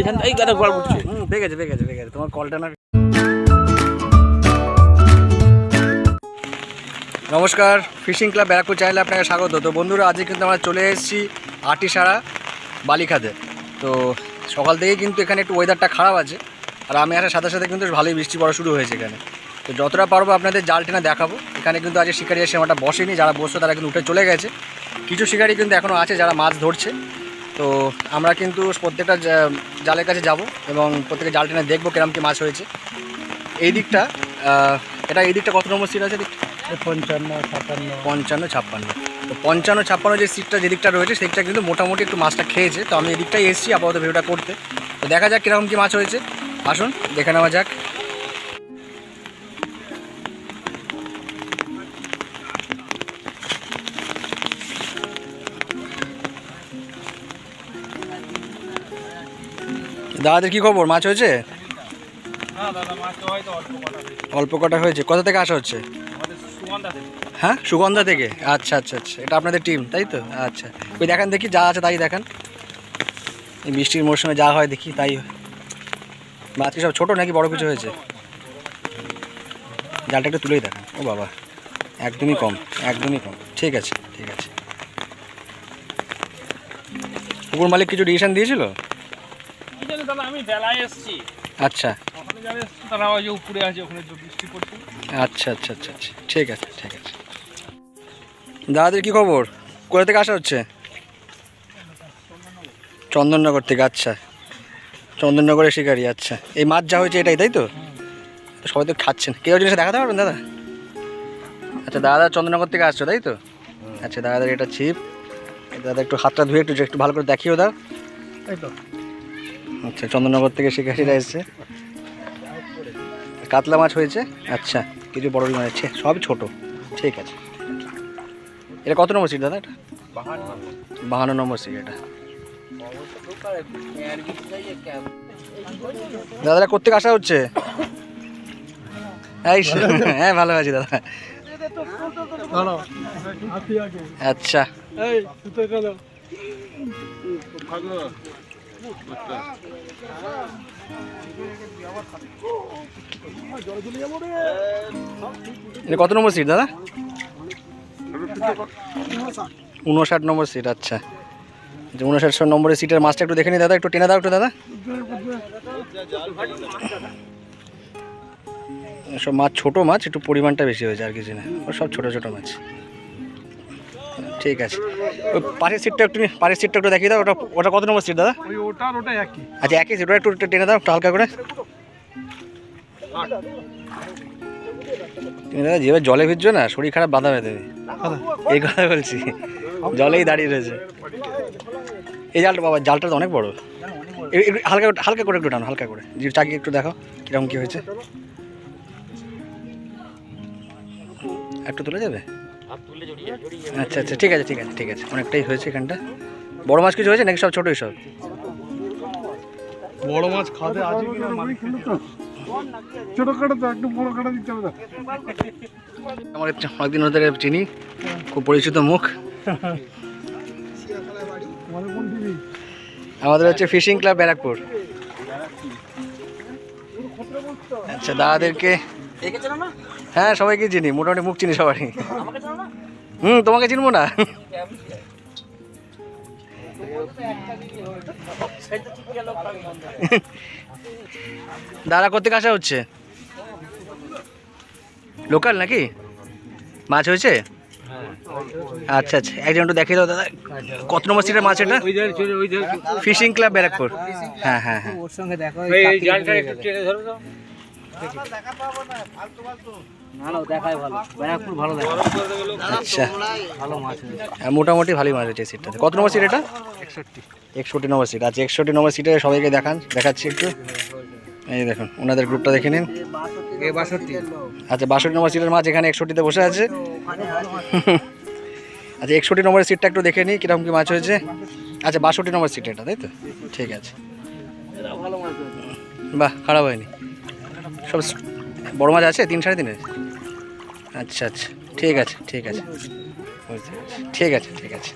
এখান এই গাদা ঘর উঠছে হুম পেয়ে গেছে পেয়ে গেছে পেয়ে গেছে তোমার কলটা না নমস্কার, ফিশিং ক্লাব ব্যারাকপুর চ্যানেলে আপনাকে স্বাগত। তো বন্ধুরা, আজকে কিন্তু আমরা চলে এসেছি আটিসারা বালিখাতে। তো সকাল থেকেই কিন্তু এখানে একটু ওয়েদারটা খারাপ আছে। আর আমি আসার সাথে সাথে কিন্তু ভালোই বৃষ্টি পড়া শুরু হয়েছে এখানে। তো যতটা পারব আপনাদের জাল টেনে দেখাবো। এখানে কিন্তু আজকে শিকারি এসে আমারটা বসেনি, যারা বসতো তারা কিন্তু উঠে চলে গেছে। কিছু শিকারি কিন্তু এখনও আছে, যারা মাছ ধরছে। তো আমরা কিন্তু প্রত্যেকটা জালের কাছে যাব এবং প্রত্যেকে জাল টেনে দেখব কিরম কি মাছ হয়েছে। এই দিকটা এটা এই দিকটা কত নম্বর সিট আছে? পঞ্চান্ন ছাপান্ন পঞ্চান্ন ছাপ্পান্ন। তো পঞ্চান্ন ছাপ্পান্ন যে সিটটা যেদিকটা রয়েছে সেদিকটা কিন্তু মোটামুটি একটু মাছটা খেয়েছে। তো আমি এদিকটাই এসেছি আপাতত ভিডিওটা করতে। তো দেখা যাক কীরকম কী মাছ হয়েছে। আসুন দেখে নেওয়া যাক। দাদাদের কী খবর? মাছ হয়েছে? অল্প কটা হয়েছে। অল্প কটা হয়েছে। কোথা থেকে আসা হচ্ছে? হ্যাঁ সুগন্ধা থেকে? আচ্ছা আচ্ছা আচ্ছা। এটা আপনাদের টিম তাই তো? আচ্ছা। ওই দেখান দেখি যা আছে তাই দেখান। এই বৃষ্টির মরশুমে যা হয় দেখি তাই হয়। মাছ কি সব ছোটো নাকি বড় কিছু হয়েছে? জালটা একটু তুলেই দেখান। ও বাবা একদমই কম একদমই কম। ঠিক আছে ঠিক আছে। পুকুর মালিক কিছু ডিসিশন দিয়েছিল? আমি বেলায় এসেছি। আচ্ছা। ওখানে যারা এসেছি তারা ওই যে উপরে আছে ওখানে যে বৃষ্টি পড়ছে। আচ্ছা আচ্ছা আচ্ছা আচ্ছা। ঠিক আছে ঠিক আছে। দাদাদের কি খবর? কোথা থেকে আসা হচ্ছে? চন্দননগর থেকে আচ্ছা। চন্দননগরের শিকারি আচ্ছা। এই মাছ যা হয়েছে এটাই তাই তো? সবাই তো খাচ্ছেন। কেউ জিনিস দেখাতে পারবেন দাদা? আচ্ছা দাদা চন্দননগর থেকে আসছো তাই তো? আচ্ছা দাদাদের এটা ছিপ। দাদা একটু হাতটা ধুয়ে একটু একটু ভালো করে দেখিও দাও। এই তো। আচ্ছা চন্দননগর থেকে শিকারিরা এসছে। কাতলা মাছ হয়েছে। আচ্ছা কিছু বড় মাছ আছে। সবই ছোট। ঠিক আছে। এটা কত নম্বর সিট দাদা এটা? বাহান্ন নম্বর সিট এটা। দাদারা কোথেকে আসা হচ্ছে? হ্যাঁ ভালো আছি দাদা। আচ্ছা। কত নম্বর সিট দাদা? উনষাট নম্বর সিট আচ্ছা। আচ্ছা উনষাট নম্বরের সিটের মাছটা একটু দেখে নি দাদা, একটু টেনে দাও একটু, দাদা। সব মাছ, ছোটো মাছ, একটু পরিমাণটা বেশি হয়েছে আর কিছু না। সব ছোটো ছোটো মাছ। ঠিক আছে। ওই পাশের সিটটা একটু পাশের সিটটা একটু দেখিয়ে দাও ওটা ওটা কত নম্বর সিট দাদা? ওই ওটা ওটা একই। আচ্ছা একই সিট ওটা একটু টেনে দাও একটু হালকা করে। তুমি দাদা যেভাবে জলে ভিজছো না শরীর খারাপ বাধা বেঁধে দেবে এই কথা বলছি। জলেই দাঁড়িয়ে রয়েছে। এই জালটা বাবা জালটা তো অনেক বড়। হালকা হালকা করে একটু টানো হালকা করে। চাকি একটু দেখো কীরকম কি হয়েছে। একটু তুলে যাবে? আচ্ছা আচ্ছা ঠিক আছে ঠিক আছে ঠিক আছে। অনেকটাই হয়েছে এখানটা। বড় মাছ কিছু হয়েছে নাকি সব ছোটোই সব বড় মাছ খাতে আছে কিনা মালিক ছোট কাটা তো একটু বড় কাটা দিতে হবে আমার অনেকদিন ধরে চিনি খুব পরিচিত মুখ। আমাদের কোন টিভি আমাদের হচ্ছে ফিশিং ক্লাব ব্যারাকপুর। আচ্ছা দাদাদেরকে হ্যাঁ সবাইকে চিনি মোটামুটি মুখ চিনি সবারই। হুম তোমাকে চিনবো না? দাদা কোথেকে আসা হচ্ছে? লোকাল নাকি? মাছ হয়েছে? আচ্ছা আচ্ছা একজন একটু দেখিয়ে দাও দাদা। কত নম্বর সিটের মাছ এটা? Fishing club Barrackpore. হ্যাঁ হ্যাঁ হ্যাঁ। ওর সঙ্গে দেখো আচ্ছা। মোটামুটি ভালোই মাছ হয়েছে সিটটাতে কত নম্বর সিট এটা? একষট্টি। নম্বর সিট আচ্ছা একষট্টি নম্বর সিটে সবাইকে দেখান দেখাচ্ছি একটু। এই দেখুন ওনাদের গ্রুপটা দেখে নিন। আচ্ছা বাষট্টি নম্বর সিটের মাছ এখানে একষট্টিতে বসে আছে। আচ্ছা একষট্টি নম্বরের সিটটা একটু দেখে নিই কীরকম কী মাছ হয়েছে। আচ্ছা বাষট্টি নম্বর সিট এটা তাই তো? ঠিক আছে। বাহ খারাপ হয়নি। সব বড় মাছ আছে? তিন সাড়ে তিনে আচ্ছা আচ্ছা। ঠিক আছে ঠিক আছে। ঠিক আছে ঠিক আছে।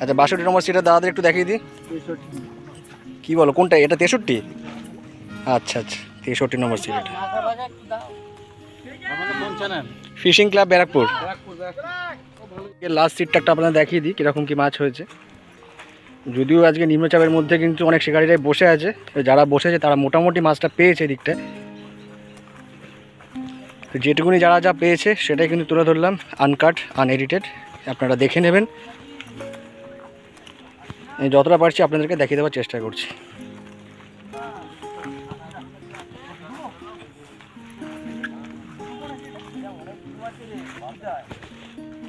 আচ্ছা বাষট্টি নম্বর সিটের দাদাদের একটু দেখিয়ে দিই। কী বলো, কোনটা? এটা তেষট্টি? আচ্ছা আচ্ছা। তেষট্টি নম্বর seat fishing club Barrackpore. Last সিটটা একটা আপনাদের দেখিয়ে দিই, কীরকম কী মাছ হয়েছে। যদিও আজকে নিম্নচাপের মধ্যে কিন্তু অনেক শিকারীরাই বসে আছে। যারা বসেছে, তারা মোটামুটি মাছটা পেয়েছে এদিকটায়। তো যেটুকুনি যারা যা পেয়েছে সেটাই কিন্তু তুলে ধরলাম। আনকাট আনএডিটেড আপনারা দেখে নেবেন। যতটা পারছি আপনাদেরকে দেখিয়ে দেওয়ার চেষ্টা করছি।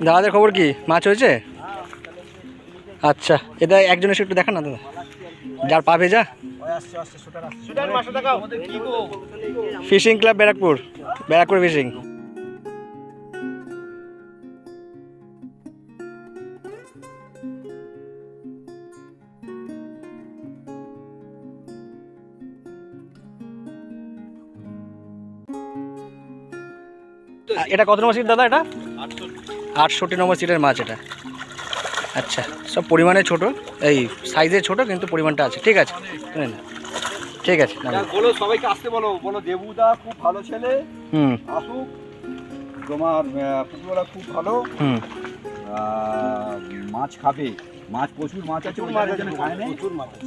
দাদাদের খবর কি? মাছ হয়েছে? আচ্ছা এটা একজনের একটু দেখান না দাদা। যার পা ভেজা? Fishing club Barrackpore Barrackpore fishing এটা কত নম্বর সিট দাদা এটা? আটষট্টি। নম্বর সিটের মাছ এটা। আচ্ছা সব পরিমাণে ছোট? এই সাইজে ছোট কিন্তু পরিমাণটা আছে। ঠিক আছে শুনেন ঠিক আছে নামিয়ে। বলো সবাইকে আসতে বলো। বলো দেবুদা খুব ভালো ছেলে। হুম। আসুক। তোমার পুকুরওয়ালা খুব ভালো। হুম। মাছ খাবে। মাছ প্রচুর মাছ আছে ওই জায়গায় যেন খায় না।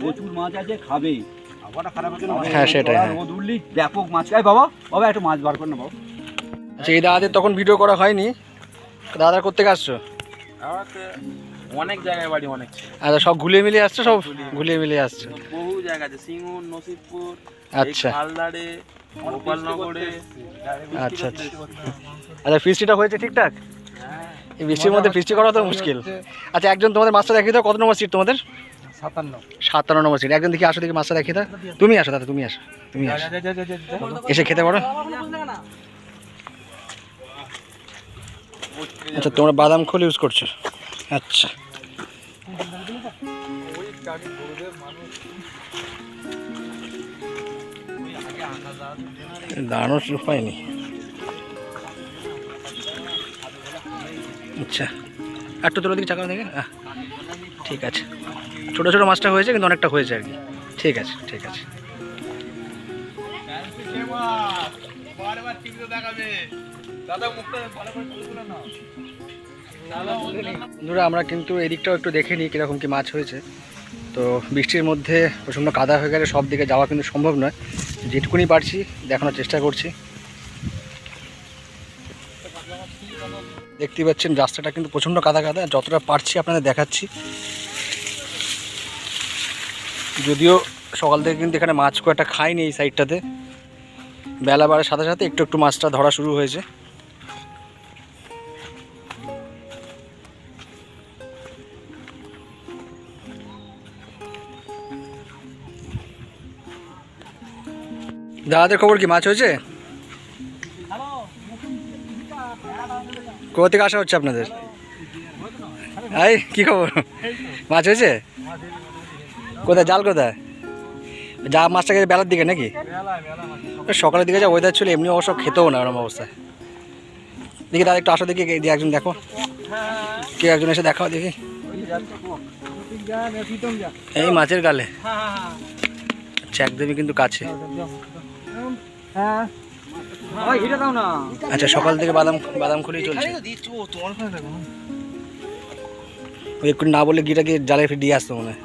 প্রচুর মাছ আছে। খাবে। হ্যাঁ, সেটাই, হ্যাঁ। রোদ উঠলেই ব্যাপক মাছ। খায় বাবা বাবা একটু মাছ বার কর না বাবা। আচ্ছা এই দাদাদের তখন ভিডিও করা হয়নি? দাদার কোথেকে আসছো? অনেক জায়গায় বাড়ি অনেক আচ্ছা সব ঘুলিয়ে মিলিয়ে আসছো সব ঘুলিয়ে মিলিয়ে আসছো। বহু জায়গা আছে সিঙ্গুর নসিবপুর আচ্ছা। হালদারে গোপালনগরে। আচ্ছা আচ্ছা। আচ্ছা ফিস্টিটা হয়েছে ঠিকঠাক? এই বৃষ্টির মধ্যে ফিস্টি করা তো মুশকিল। আচ্ছা একজন তোমাদের মাছটা দেখিয়ে দাও কত নম্বর সিট তোমাদের? সাতান্ন। সাতান্ন নম্বর সিট একজন দেখি আসো দেখি মাছটা দেখিয়ে দাও। তুমি আসো দাদা তুমি আসো তুমি আসো। এসে খেতে পারো। আচ্ছা তোমরা বাদাম খোল ইউজ করছ। আচ্ছা। দাঁড়ানোর উপায় নেই আচ্ছা। একটু তোর দিকে চাকা দেখে আহ, ঠিক আছে। ছোটো ছোটো মাছটা হয়েছে কিন্তু অনেকটা হয়েছে আর কি। ঠিক আছে ঠিক আছে। বন্ধুরা আমরা কিন্তু এদিকটাও একটু দেখে নিই কীরকম কি মাছ হয়েছে। তো বৃষ্টির মধ্যে প্রচণ্ড কাদা হয়ে গেলে সব দিকে যাওয়া কিন্তু সম্ভব নয়। যেটুকুনি পারছি, দেখানোর চেষ্টা করছি। দেখতেই পাচ্ছেন, রাস্তাটা কিন্তু প্রচণ্ড কাদা কাদা, যতটা পারছি আপনাদের দেখাচ্ছি। যদিও সকাল থেকে কিন্তু এখানে মাছ খুব একটা খাইনি এই সাইডটাতে বেলা বাড়ার সাথে সাথে একটু একটু মাছটা ধরা শুরু হয়েছে। দাদাদের খবর কি? মাছ হয়েছে? কোথা থেকে আসা হচ্ছে আপনাদের? এই, কি খবর? মাছ হয়েছে? কোথায়? জাল কোথায়? যা মাছটা গেছে বেলার দিকে নাকি? সকালের দিকে যা ওয়েদার ছিল এমনি অবশ্য খেতেও না ওরকম অবস্থা। দেখি দাদা একটু আসো দেখি দিয়ে একজন দেখো। কে একজন এসে দেখাও দেখি। এই মাছের গালে। আচ্ছা একদমই কিন্তু কাছে। দাও না। আচ্ছা সকাল থেকে বাদাম বাদাম খুলেই চলছে। ওই একটু না বলে গিটা গিয়ে জালে ফিরে দিয়ে আসতো মনে হয়।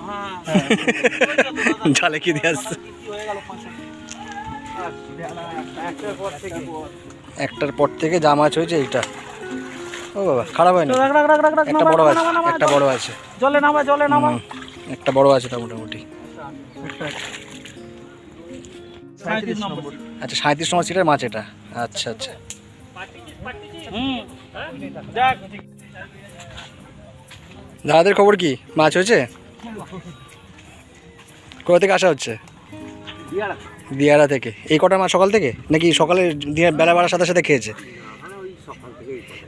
জালে কি দিয়ে আসতো একটার পর থেকে। যা মাছ হয়েছে এইটা। ও বাবা খারাপ হয়নি? একটা বড় আছে একটা বড় আছে। জলে নামা জলে নামা। একটা বড় আছে তা মোটামুটি আচ্ছা সাঁত্রিশ নম্বর সিটের মাছ এটা। আচ্ছা আচ্ছা। দাদাদের খবর কি? মাছ হয়েছে? কোথা থেকে আসা হচ্ছে? দিয়ারা থেকে। এই কটা মাছ সকাল থেকে? নাকি সকালে দিনের বেলা বাড়ার সাথে সাথে খেয়েছে?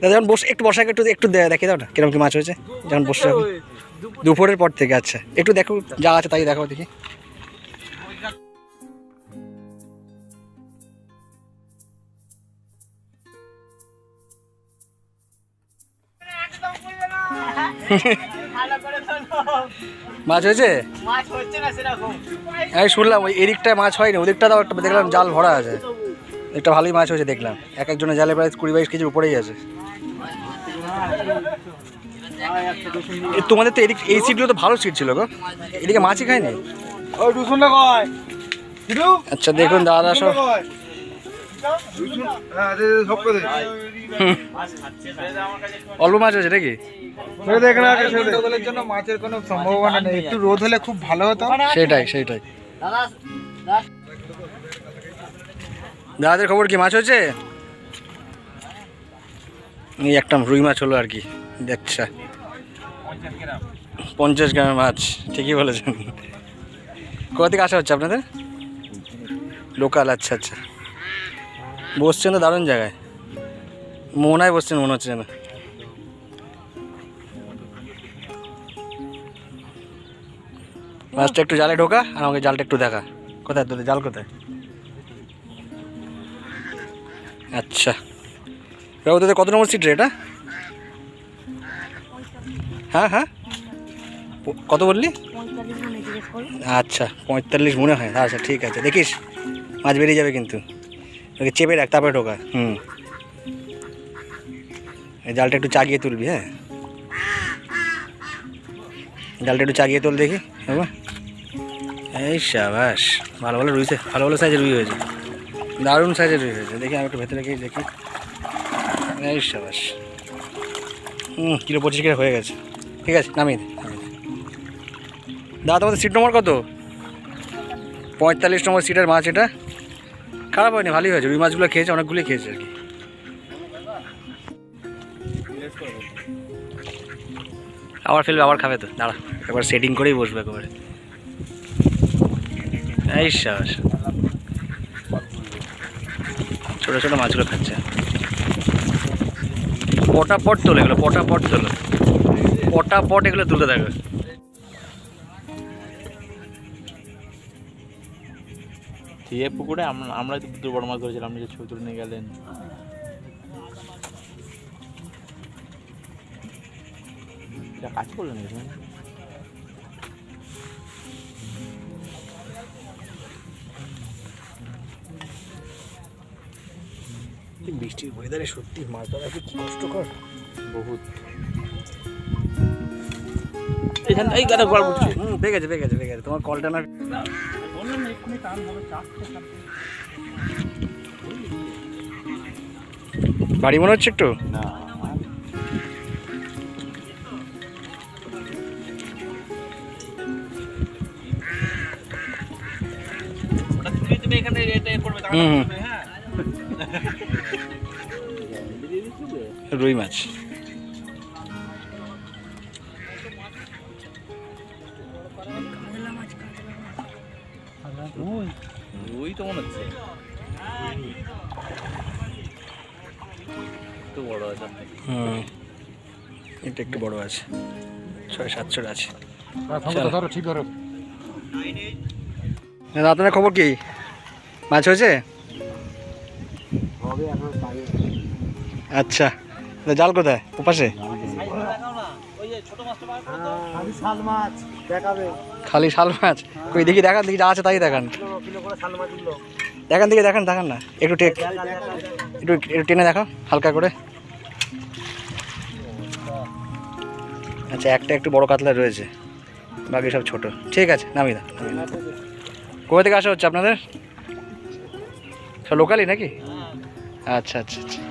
দাদা যখন বসে একটু বসাকে একটু একটু দে- দেখিয়ে দাও না কীরকম কি মাছ হয়েছে? যখন বসে। দুপুরের পর থেকে আচ্ছা। একটু দেখো যা আছে তাই দেখো দেখি। মাছ হয়েছে? আমি শুনলাম ওই এদিকটায় মাছ হয়নি ওদিকটা তাও একটা দেখলাম জাল ভরা আছে। একটা ভালোই মাছ হয়েছে দেখলাম। এক একজনের জালে প্রায় কুড়ি বাইশ কেজির উপরেই আছে। তোমাদের তো এদিক এই সিটগুলো তো ভালো সিট ছিল গো। এদিকে মাছই খায়নি? আচ্ছা দেখুন দাদা সব হ্যাঁ। অল্প মাছ হয়েছে নাকি? ছেড়ে দে এখানে আগে ছেড়ে দে। রোদের জন্য মাছের কোনো সম্ভাবনা নেই। একটু রোদ হলে খুব ভালো হতো। সেটাই সেটাই। দাদাদের খবর কি? মাছ হয়েছে? এই একটা রুই মাছ হলো আর কি। আচ্ছা। পঞ্চাশ গ্রামের মাছ ঠিকই বলেছেন। কোথা থেকে আসা হচ্ছে আপনাদের? লোকাল আচ্ছা আচ্ছা। বসছেন তো দারুণ জায়গায়। মোহনায় বসছেন মনে হচ্ছে যেন। মাছটা একটু জালে ঢোকা, আর আমাকে জালটা একটু দেখা। কোথায় তোদের জাল কোথায়? আচ্ছা। বাবু, তোদের কত নম্বর সিট রে এটা? হ্যাঁ হ্যাঁ। কত বললি? আচ্ছা পঁয়তাল্লিশ মনে হয়। আচ্ছা ঠিক আছে। দেখিস, মাছ বেরিয়ে যাবে কিন্তু। ওকে চেপে রাখ, তারপরে ঢোকা। হুম। জালটা একটু চাগিয়ে তুলবি হ্যাঁ? জালটা একটু চাগিয়ে তোল দেখি, বাবা। এই সাবাস, ভালো ভালো রুইছে ভালো ভালো সাইজের রুই হয়েছে। দারুণ সাইজের রুই হয়েছে। দেখি আমি একটু ভেতরে গিয়ে দেখি। এই সাবাস। হুম কিলো পঁচিশ কিলো হয়ে গেছে। ঠিক আছে, নামিয়ে দে। দাদা, তোমাদের সিট নম্বর কত? পঁয়তাল্লিশ নম্বর সিটের মাছ এটা। খারাপ হয়নি, ভালোই হয়েছে। রুই মাছগুলো খেয়েছে, অনেকগুলোই খেয়েছে আর কি। আবার ফেলবে, আবার খাবে তো। দাঁড়া, একবার সেটিং করেই বসবে একেবারে। এই সাবাস। ছোটো ছোটো মাছগুলো খাচ্ছে। পটাপট তোলো এগুলো, পটাপট তোলো। পটাপট এগুলো তুলতে থাকবে ঠিক পুকুরে আমরা আমরা তো দু বড় মাছ ধরেছিলাম যে ছবি তুলে নিয়ে গেলেন। এটা কাজ করলেন এখানে। বৃষ্টির ওয়েদারে সত্যি মাছ ধরা কি কষ্টকর। বহুত। এখান এই গাড়ি গড় উঠছে হুম গেছে গেছে গেছে তোমার কলটা না বাড়ি মনে হচ্ছে একটু? তুমি রুই মাছ। ওই তো মনে হচ্ছে। তো বড় আছে। হুম। এটা একটু বড় আছে। ছয় সাতশোর আছে। ধরো ঠিক ধরো। দাদা আপনার খবর কি? মাছ হয়েছে? আচ্ছা জাল কোথায়? ওপাশে দেখাবে। খালি শাল মাছ? কই দেখি দেখান দেখি যা আছে তাই দেখান। দেখান দেখি দেখান দেখান না। একটু টেক একটু একটু টেনে দেখাও হালকা করে। আচ্ছা একটা একটু বড় কাতলা রয়েছে। বাকি সব ছোট। ঠিক আছে নামিয়ে দাও। কোথা থেকে আসা হচ্ছে আপনাদের? সব লোকালই নাকি? আচ্ছা আচ্ছা আচ্ছা।